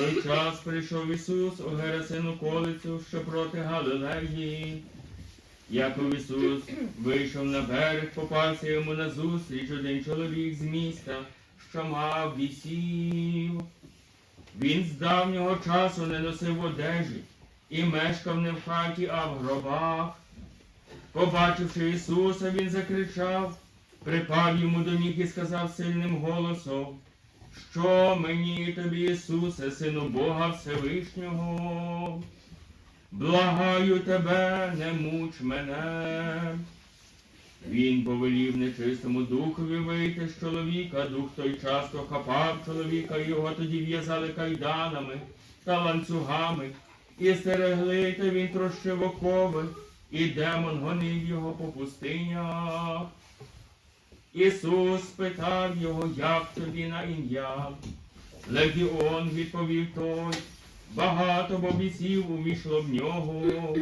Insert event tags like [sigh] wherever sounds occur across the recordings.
той час прийшов Ісус у Герасину колицю, що проти Галилеї. Яков Ісус вийшов на берег, попався йому назустріч один чоловік з міста, що мав вісів. Він з давнього часу не носив одежі і мешкав не в хаті, а в гробах. Побачивши Ісуса, він закричав, припав йому до ніг і сказав сильним голосом, що мені тобі, Ісусе, Сину Бога Всевишнього, благаю тебе, не муч мене. Він повелів нечистому духові вийти з чоловіка, дух той часто хапав чоловіка, його тоді в'язали кайданами та ланцюгами, і стерегли, та він трощив окови, і демон гонив його по пустинях. Ісус спитав його, як тобі на ім'я. Легіон відповів той, багато бобісів увійшло в нього,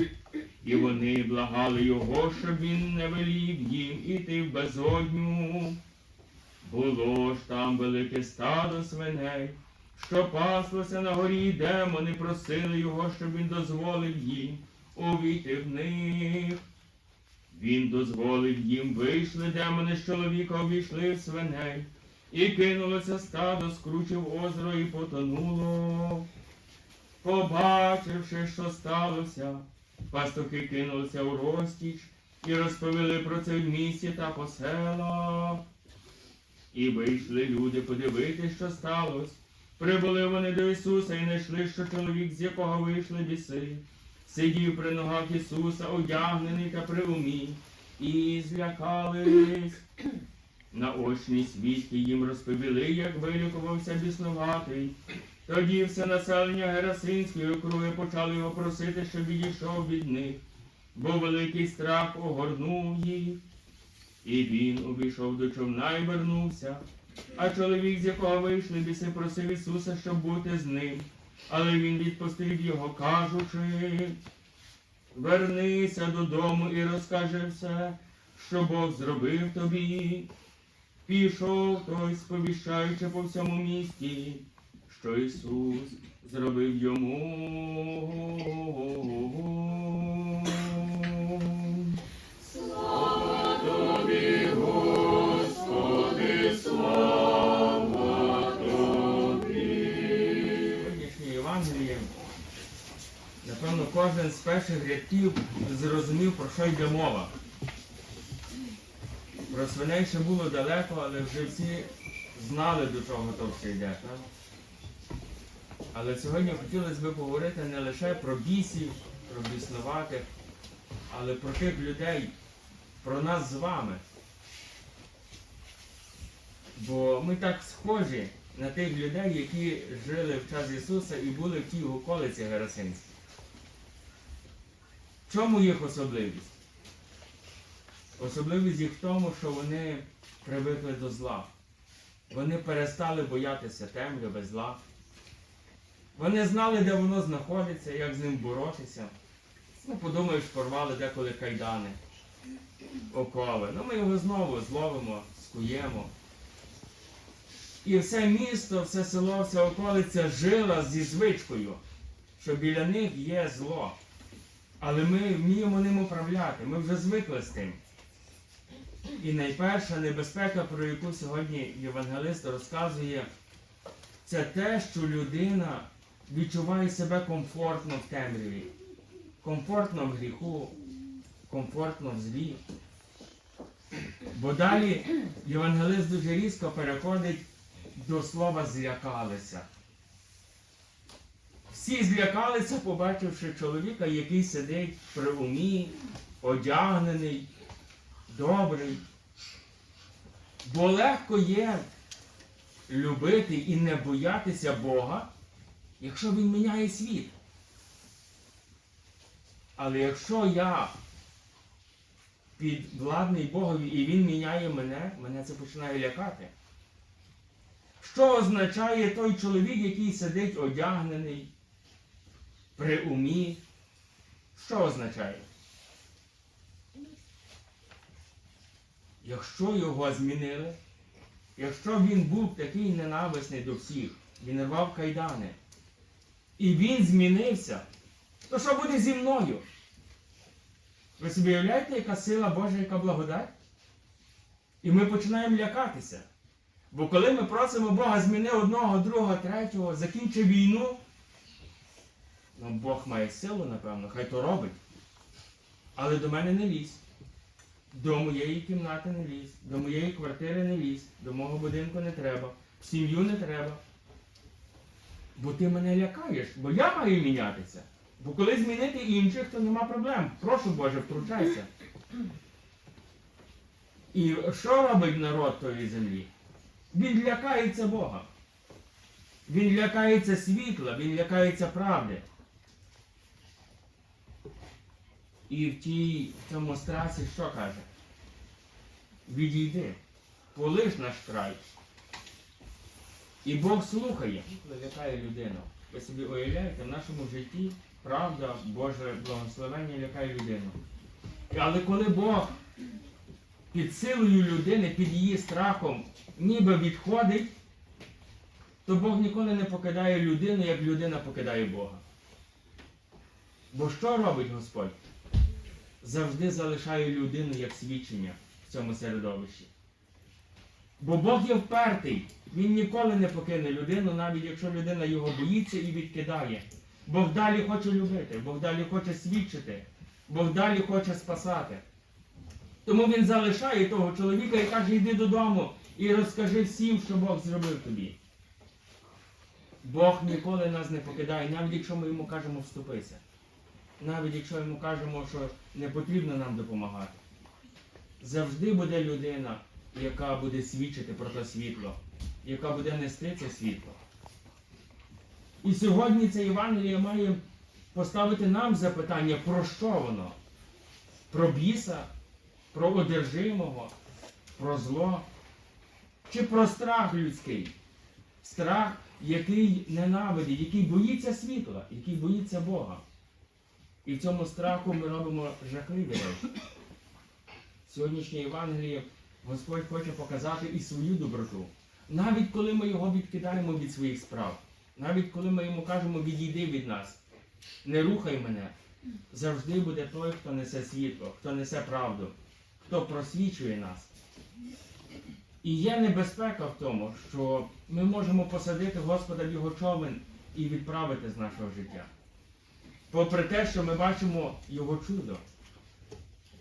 і вони благали його, щоб він не велів їм іти в безодню. Було ж там велике стадо свиней, що паслося на горі, демони просили його, щоб він дозволив їм увійти в них. Він дозволив їм, вийшли демони з чоловіка, обійшли в свиней, і кинулося стадо, скручив озеро і потонуло. Побачивши, що сталося, пастухи кинулися у розтіч і розповіли про це в місті та по селах. І вийшли люди подивитись, що сталося. Прибули вони до Ісуса і знайшли, що чоловік, з якого вийшли біси, сидів при ногах Ісуса, одягнений та при умі, і злякались. [clears throat] Наочні свідки їм розповіли, як вилікувався біснуватий. Тоді все населення Герасинської округи почали його просити, щоб відійшов від них, бо великий страх огорнув їх. І він увійшов до човна і вернувся. А чоловік, з якого вийшли біси, просив Ісуса, щоб бути з ним. Але він відпустив його, кажучи, вернися додому і розкажи все, що Бог зробив тобі. Пішов той, сповіщаючи по всьому місті, що Ісус зробив йому. Кожен з перших рядків зрозумів, про що йде мова. Про свиней ще було далеко, але вже всі знали, до чого то все йде. Так? Але сьогодні хотілося б поговорити не лише про бісів, про біснуватих, але про тих людей, про нас з вами. Бо ми так схожі на тих людей, які жили в час Ісуса і були в тій околиці Герасинській. Чому їх особливість? Особливість їх в тому, що вони привикли до зла. Вони перестали боятися темряви, зла. Вони знали, де воно знаходиться, як з ним боротися. Ну, подумаєш, порвали деколи кайдани, окови. Ну, ми його знову зловимо, скуємо. І все місто, все село, вся околиця жила зі звичкою, що біля них є зло. Але ми вміємо ним управляти, ми вже звикли з тим. І найперша небезпека, про яку сьогодні євангелист розказує, це те, що людина відчуває себе комфортно в темряві, комфортно в гріху, комфортно в злі. Бо далі євангелист дуже різко переходить до слова злякалися. Всі злякалися, побачивши чоловіка, який сидить при умі, одягнений, добрий. Бо легко є любити і не боятися Бога, якщо Він міняє світ. Але якщо я підвладний Богові і Він міняє мене, мене це починає лякати. Що означає той чоловік, який сидить одягнений при умі? Що означає? Якщо його змінили, якщо він був такий ненависний до всіх, він рвав кайдани, і він змінився, то що буде зі мною? Ви собі уявляєте, яка сила Божа, яка благодать? І ми починаємо лякатися. Бо коли ми просимо Бога, зміни одного, другого, третього, закінчи війну, ну Бог має силу, напевно, хай то робить. Але до мене не лізь. До моєї кімнати не лізь, до моєї квартири не лізь, до мого будинку не треба, сім'ю не треба. Бо ти мене лякаєш, бо я маю мінятися. Бо коли змінити інших, то нема проблем. Прошу Боже, втручайся. І що робить народ тої землі? Він лякається Бога. Він лякається світла, він лякається правди. І в тій страсі що каже? Відійди, полиш наш край. І Бог слухає, лякає людину. Ви собі уявляєте, в нашому житті правда, Боже благословення лякає людину. Але коли Бог під силою людини, під її страхом, ніби відходить, то Бог ніколи не покидає людину, як людина покидає Бога. Бо що робить Господь? Завжди залишає людину як свідчення в цьому середовищі. Бо Бог є впертий. Він ніколи не покине людину, навіть якщо людина його боїться і відкидає. Бог далі хоче любити, Бог далі хоче свідчити, Бог далі хоче спасати. Тому він залишає того чоловіка і каже, йди додому і розкажи всім, що Бог зробив тобі. Бог ніколи нас не покидає, навіть якщо ми йому кажемо вступися. Навіть якщо йому кажемо, що не потрібно нам допомагати. Завжди буде людина, яка буде свідчити про те світло, яка буде нести це світло. І сьогодні це Євангеліє має поставити нам запитання, про що воно? Про біса, про одержимого, про зло, чи про страх людський? Страх, який ненавидить, який боїться світла, який боїться Бога. І в цьому страху ми робимо жахливі речі. Сьогоднішнє Євангеліє Господь хоче показати і свою доброту. Навіть коли ми його відкидаємо від своїх справ, навіть коли ми йому кажемо відійди від нас, не рухай мене, завжди буде той, хто несе світло, хто несе правду, хто просвічує нас. І є небезпека в тому, що ми можемо посадити Господа в його човен і відправити з нашого життя. Попри те, що ми бачимо його чудо.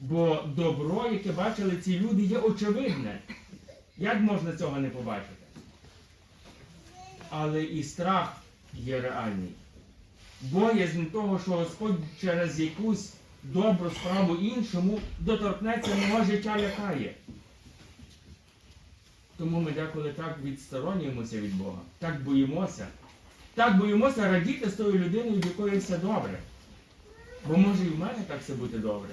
Бо добро, яке бачили ці люди, є очевидне. Як можна цього не побачити? Але і страх є реальний. Боязнь того, що Господь через якусь добру справу іншому доторкнеться мого життя лякає. Тому ми деколи так відсторонюємося від Бога, так боїмося. Так боїмося радіти з тою людиною, в якої все добре. Бо може і в мене так все бути добре.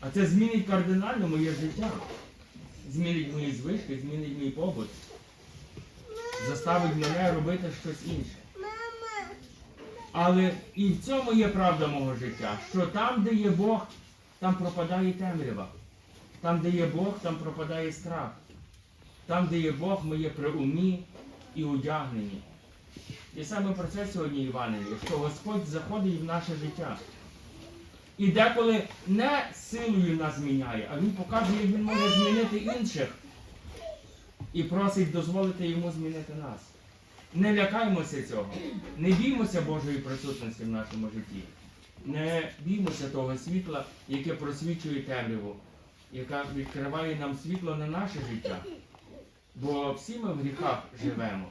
А це змінить кардинально моє життя. Змінить мої звички, змінить мій побут. Заставить мене робити щось інше. Але і в цьому є правда мого життя, що там, де є Бог, там пропадає темрява. Там, де є Бог, там пропадає страх. Там, де є Бог, ми є при умі і одягнені. І саме про це сьогодні Євангеліє, що Господь заходить в наше життя. І деколи не силою нас зміняє, а Він показує, як Він може змінити інших. І просить дозволити йому змінити нас. Не лякаймося цього, не біймося Божої присутності в нашому житті. Не біймося того світла, яке просвічує темряву, яка відкриває нам світло на наше життя. Бо всі ми в гріхах живемо.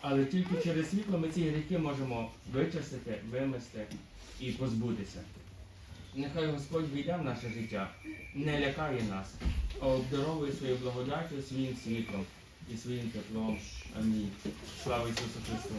Але тільки через світло ми ці гріхи можемо вичистити, вимести і позбутися. Нехай Господь війде в наше життя, не лякає нас, а обдаровує своєю благодаттю, своїм світлом і своїм теплом. Амінь. Слава Ісусу Христу!